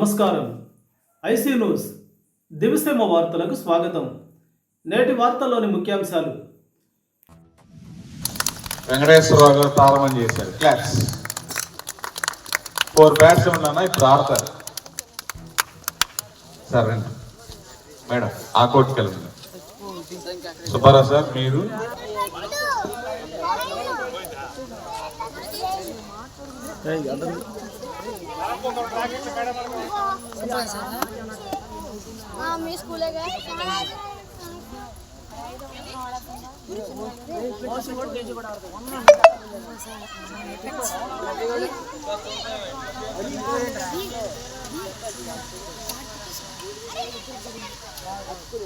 నమస్కారం. IC news. Diviseema వార్తలకు స్వాగతం. నేటి వార్తల్లోని ముఖ్యాంశాలు. వెంకటేశ్వరరావు గారు ప్రారంభం చేశారు. క్లాప్స్ ఫోర్ బ్యాట్స్ ఉన్నా ఇప్పుడు ఆడతారు. సార్ రండి. మేడం ఆ కోర్టుకి వెళ్ళండి సుబ్బారావు సార్ మీరు? हाँ మీ స్కూలే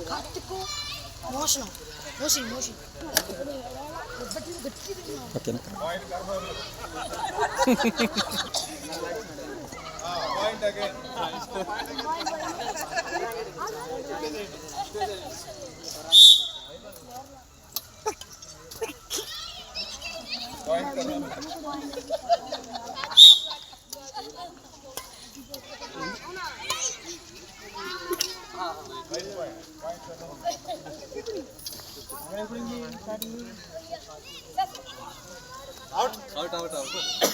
Karthik మోషణం motion motion okay out out out out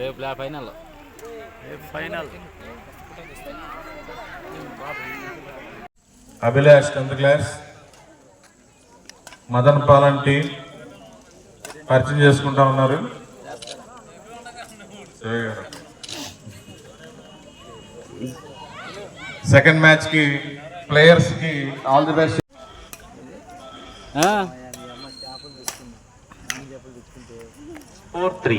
రేపు లే ఫైనల్. రేపు final. Abhilash tenth class. Madan Palan team పరిచయం చేసుకుంటా ఉన్నారు. సెకండ్ మ్యాచ్కి ప్లేయర్స్కి all the best four three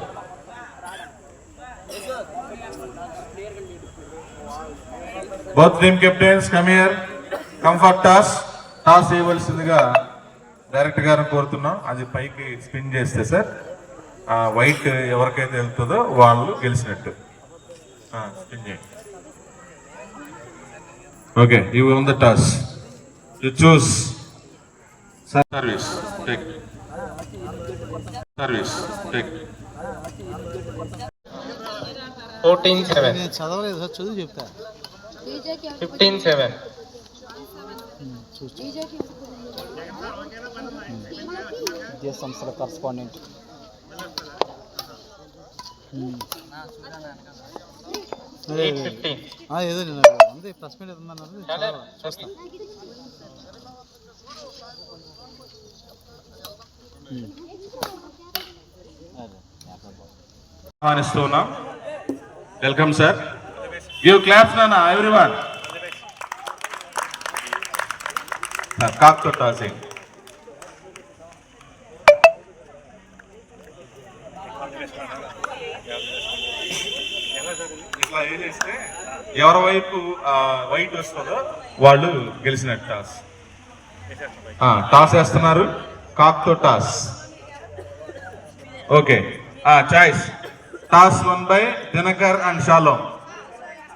both team captains come here comfort toss. Toss ఇవ్వాల్సిందిగా డైరెక్ట్ గారిని కోరుతున్నాం. అది పైకి స్పిన్ చేస్తే సార్ వైట్ ఎవరికైతే వెళ్తుందో వాళ్ళు గెలిచినట్టు. స్పిన్ చేయండి. Okay you on the toss. You choose service take service take fourteen seven చదవలేదు సార్ చదువు చెప్తా. Fifteen seven. విద్యా సంస్థల కరస్పాండెంట్. ఏదో నేను అంతే press meet welcome sir. Give claps నాన్న ఎవ్రీవన్ కాక్తో టాసింగ్ ఎవరి వైపు వైట్ వస్తుందో వాళ్ళు గెలిచినట్టు టాస్ ఆ, టాస్ వేస్తున్నారు. కాక్తో toss okay choice toss won by Dinakar and Shalom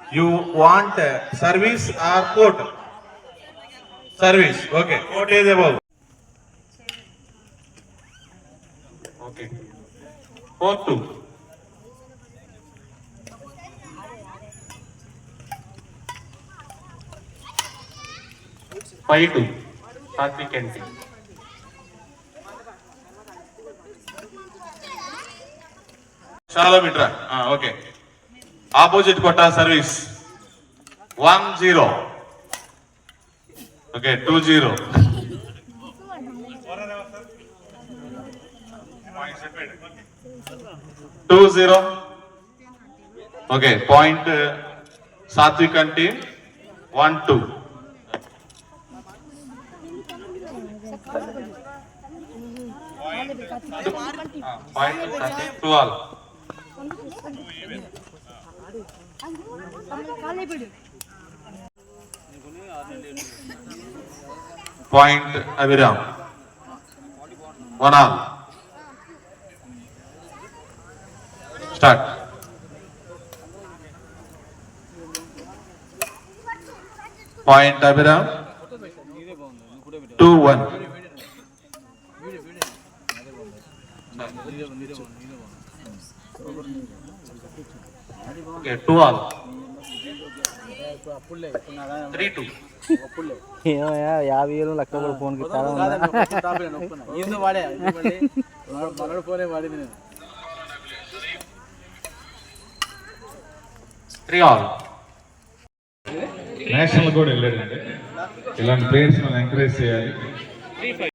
shallow you want service or court service okay court ఏదే బాబు okay four two five two Sathvik NT చాలా బిట్రా ఓకే ఆపోజిట్ కొట్టా service. One zero. Okay two zero. Two zero. Okay point Sathvik అంటే one two. Point two all. Point Abhiram. One all start. Point Abhiram. Two one. Two all three two ఏమయ్యా యాభై వేలు లక్ష కూడా ఫోన్కి మనోడు- మనోడు ఫోనే వాడింది నేను. త్రీ ఆల్ నేషనల్ కూడా వెళ్ళాడంటే ఇలాంటి ప్లేయర్స్ మనం ఎంకరేజ్ చేయాలి.